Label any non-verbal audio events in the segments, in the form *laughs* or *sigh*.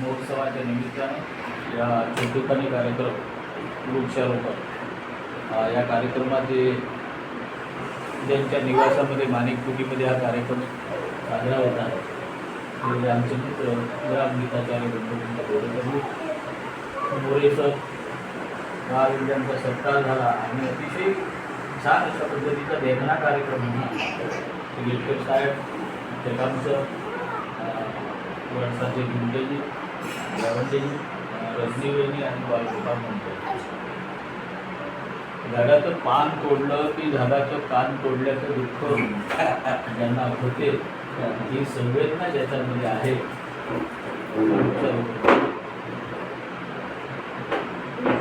महोत्सवाच्या निमित्तानं या ठिकठिकाणी कार्यक्रम वृक्षारोपण या कार्यक्रमाचे ज्यांच्या निवासामध्ये माणिकपुटीमध्ये हा कार्यक्रम साजरा होता ते आमचे मित्र ग्रामगीताचार्य गणपतींचा गोरेकरणी मोरे सर महाविद्यांचा सत्कार झाला आणि अतिशय छान अशा पद्धतीचा देखणा कार्यक्रम होता गिरकर साहेब जगामचं वर्षाचे गुंडजी यावंडेजी रजनीवेणी आणि बालगोपाल म्हणतो झाडाचं पान तोडलं की झाडाचं कान तोडल्याचं दुःख ज्यांना होते ही संवेदना ज्याच्यामध्ये आहे.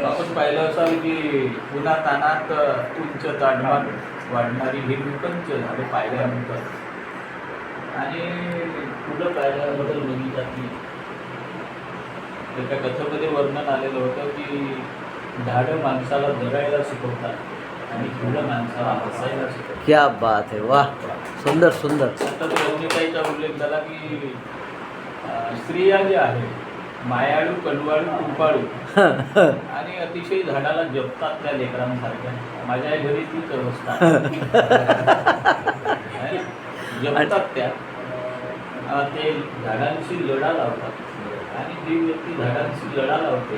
आपण पाहिलं असाल की पुन्हा तानात उंच ताडमान वाढणारी ही नूतनच झाडं पाहिल्यानंतर. आणि फुलं पाहिल्याबद्दल बघितली बघितलं की एका कथेमध्ये वर्णन आलेलं होतं की झाडं माणसाला जगायला शिकवतात आणि फुलं माणसाला हसायला शिकवतात. क्या बात है वाह. सुंदर सुंदर. सतत रंजिताईचा उल्लेख झाला की स्त्रिया ज्या आहेत मायाळू कलवाळू कुंपाळू *laughs* आणि अतिशय झाडाला जपतात त्या लेकरांसारख्या. माझ्या घरी तीच अवस्था आहे. जपतात त्या. ते झाडांशी लढा लावतात. आणि जी व्यक्ती झाडांशी लढा लावते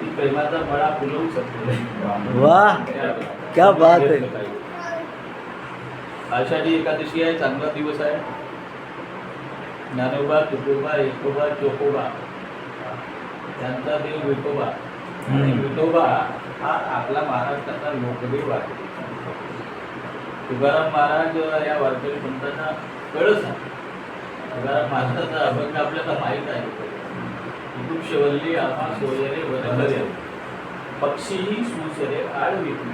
ती प्रेमाचा मळा फुलवू शकते. वाह क्या बात आहे. आषाढी एकादशी आहे चांगला दिवस आहे. ज्ञानोबा तुकोबा एकोबा चोकोबा. त्यांचा देव विठोबा. आणि. विठोबा हा आपला महाराष्ट्राचा लोकदेव आहे. तुकाराम महाराज या वारकरी पंथाचा कळस आहे. तुकाराम महाराजाचा अभंग आपल्याला माहीत आहे. वृक्षवल्ली आम्हा सोयरे पक्षीही सुसरे आडविती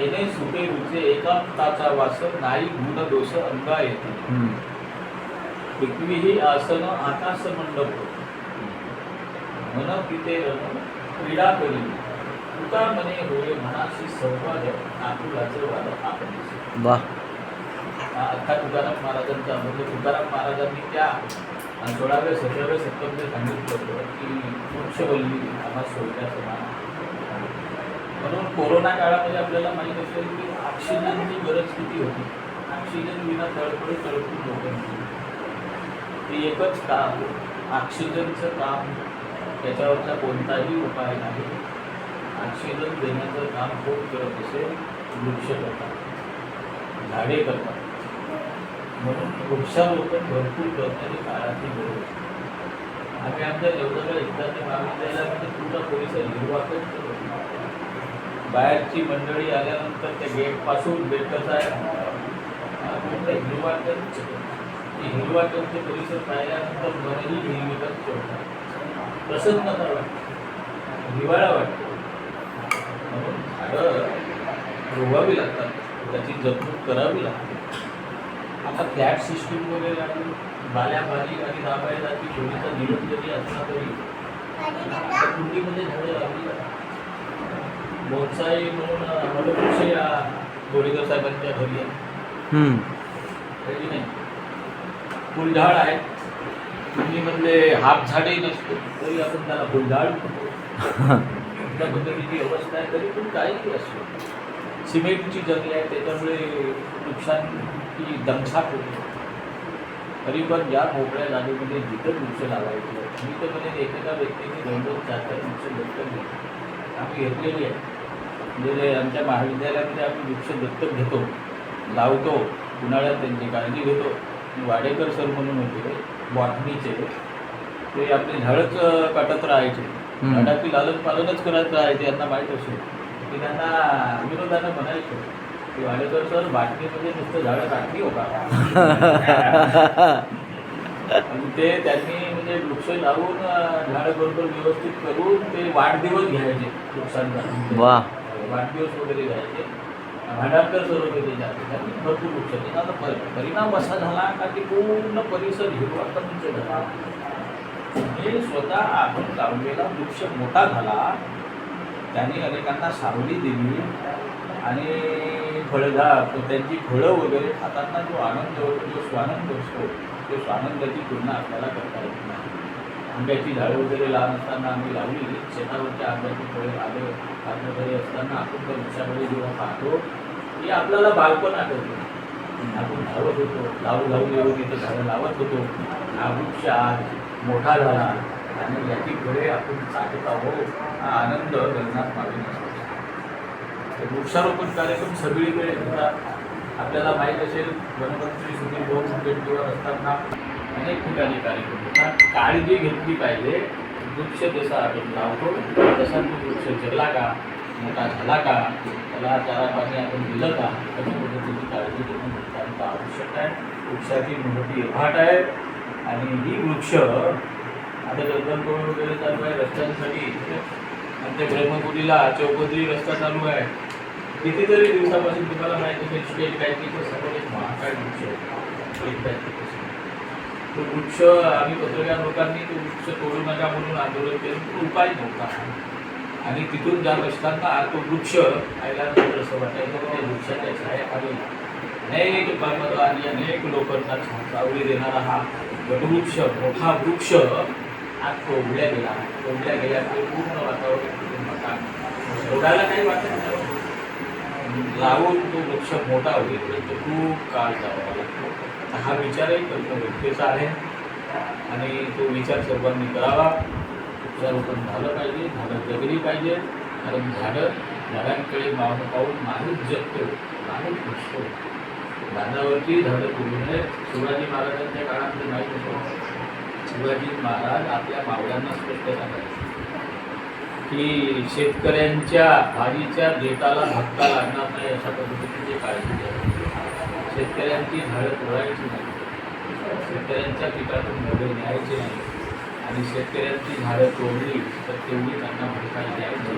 येणे सुटे रुचे एकांताचा वास नाही गुण दोष अंगा येते. पृथ्वीही आसन आकाश मंडप. मन पिते रण क्रीडा करी. तुका मने होय मनाशी संवाद आकुलाचे वाद आपण अख्खा तुकाराम महाराजांचा म्हणजे तुकाराम महाराजांनी त्या आणि सोळाव्या सतराव्या सप्तमध्ये सांगितलं होतं की वृक्षवल्ली आम्हा सोडल्या समान म्हणून कोरोना काळामध्ये आपल्याला माहीत असेल की ऑक्सिजनची गरज किती होती. ऑक्सिजन विना तळपडी तळपून लोक ते एकच काम ऑक्सिजनचं काम त्याच्यावरचा कोणताही उपाय नाही. ऑक्सिजन देण्याचं काम खूप करत असेल वृक्ष करतात झाडे करतात. म्हणून वृक्षारोपण भरपूर करण्याची काळाची गरज आहे. आम्ही आमच्या ते विद्यार्थी म्हणजे पूर्ण पोलीस हिरवा बाहेरची मंडळी आल्यानंतर त्या गेटपासून भेटत आहे. हा, पूर्ण हिरवा करत हिरवा करते परिसर पाहिल्यानंतर मनही नेहमीच ठेवतात प्रसन्नता वाटते. हिवाळा वाटतो. म्हणून झाडं रोवावी लागतात. त्याची जपणूक करावी लागते. आता फ्लॅट सिस्टीम वगैरे आणि बाल्या बाली आणि दाबाय जाती छोटीचा निरोप जरी असला तरी कुंडीमध्ये झाडं जातात बोनसाई म्हणून वडवृक्ष या गोळीकर साहेबांच्या घरी आहे. फुलझाड आहे. कुंडीमधले हाफ झाडही नसतो तरी आपण त्याला फुलझाड त्या पद्धतीची अवस्था आहे तरी पण काहीही असतो सिमेंटची जंगले आहे त्याच्यामुळे नुकसानची दमछाक होते. तरी पण ज्या मोकळ्या जागेमध्ये जिथं वृक्ष लावायचं मी तर म्हणजे एखाद्या व्यक्तीने दोन दोन चार चार वृक्ष दत्तक घेतले आम्ही घेतलेली आहे. म्हणजे आमच्या महाविद्यालयामध्ये आम्ही वृक्ष दत्तक घेतो लावतो उन्हाळ्यात त्यांची काळजी घेतो. वाडेकर सर म्हणून होते बॉटनीचे ते आपली झाडच काटत राहायचे. झाडाची लालन पालनच करत राहायचे यांना माहीत असेल. की त्यांना विरोधानं म्हणायचं. वाडेकर सर बाटलीमध्ये नुसतं झाडं काढली हो का? *laughs* ते त्यांनी म्हणजे वृक्ष लावून झाडं बरोबर व्यवस्थित करून ते वाढदिवस घ्यायचे वृक्षांचा वाह वाढदिवस वगैरे घ्यायचे. भांडारकर सर होते त्याच्यात त्यांनी भरपूर वृक्ष परि- परिणाम असा झाला का की पूर्ण परिसर हिरवा कंच झाला. म्हणजे स्वतः आपण लावलेला वृक्ष मोठा झाला. त्याने अनेकांना सावली दिली. आणि फळझाड त्यांची फळं वगैरे खाताना जो आनंद जो स्वानंद असतो तो स्वानंदाची तुलना आपल्याला करता येत नाही. आंब्याची झाडं वगैरे लहान असताना आम्ही लावली शेतावरच्या आंब्याची फळे आलं काढणं असताना आपण त्या वृक्षाकडे जेव्हा पाहतो हे आपल्याला बालपण आठवतो. आपण धावत होतो लावू लावू येऊन इथं झाडं लावत होतो. हा वृक्ष आज मोठा झाला आणि याची फळे आपण चाकत आहोत. हा आनंद गगनात मागे नसतो. वृक्षारोपण कार्यक्रम सगळीकडे होतात आपल्याला माहीत असेल वनमंत्री सुनील भाऊ मुनगंटीवर असताना अनेक ठिकाणी कार्यक्रम होतात. काळजी घेतली पाहिजे. वृक्ष जसा आपण लावतो तसा तो वृक्ष जगला का? मोठा झाला का? त्याला चारा पाणी आपण दिलं का? कशा पद्धतीची काळजी घेणं नितांत आवश्यक आहे. वृक्षाची मोठी भाट आहे. आणि ही वृक्ष आता जंगलतोड वगैरे चालू आहे रस्त्यांसाठी. आमच्या ब्रह्मपुरीला चौपदरी रस्ता चालू आहे. कितीतरी दिवसापासून तुम्हाला माहिती असेल स्टेट बँकेचं समोर एक महाकाय वृक्ष आहे. स्टेट तो वृक्ष आम्ही पत्रकार लोकांनी तो वृक्ष तोडू नका म्हणून आंदोलन केलं. तो उपाय नव्हता. आणि तिथून जात असताना तो वृक्ष आयला असं वाटायचं की त्या वृक्षाच्या छायाखाली अनेक पर्वत आणि अनेक लोकांना सावली देणारा हा वटवृक्ष मोठा वृक्ष आज तोडल्या गेला. तोडल्या गेल्यामुळे पूर्ण वातावरण तोडायला काही वाटत नाही. लावून तो वृक्ष मोठा होईल. तर खूप काळ जावा लागतो. हा विचारही करणं व्यक्तीचा आहे. आणि तो विचार सर्वांनी करावा. वृक्षारोपण झालं पाहिजे झाडं जगली पाहिजे. कारण झाडं झाडांकडे मावणं पाहून माणूस जगतो माणूस दिसतो. झाडावरती झाडं तोडू नये. शिवाजी महाराजांच्या काळामध्ये माहीत होतं शिवाजी महाराज आपल्या मावळ्यांना स्पष्ट सांगायचे की शेतकऱ्यांच्या भाजीच्या देताला धक्का लागणार नाही अशा पद्धतीची काळजी घ्यावी शेतकऱ्यांची झाडं तोडायची नाही. शेतकऱ्यांच्या पिकातून मोडे न्यायचे नाही. आणि शेतकऱ्यांची झाडं तोडली तर तेवढी त्यांना भरपाई द्यायची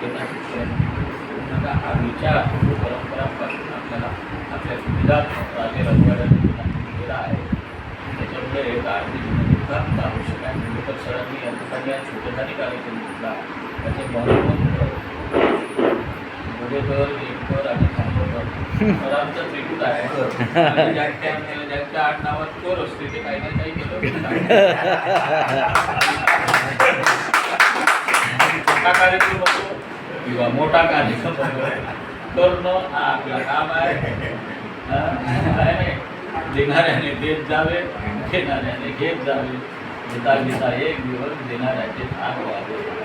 त्यांना शेतकऱ्यांना. हा विचार परंपरांपासून आपल्याला आपल्या सुविधा राजे रजवाड्यांनी दिलेला आहे त्याच्यामुळे हे काळजी घेणं नितांत आवश्यक आहे म्हणजे सरांनी या ठिकाणी या छोटेखानी कार्यक्रम घेतला त्याचे महत्त्व मोडेकर एककर आणि सरांचं त्रिकूट आहे. आणि ज्यांच्या आठ नावात कर असते ते काही ना काही केलं छोटा कार्यक्रम किंवा मोठा कार्यक्रम करणं हा आपलं काम आहे. हा? देणाऱ्याने देत जावे घेणाऱ्याने घेत जावे. घेता घेता एक दिवस देणाऱ्याचे भाग व्हावे.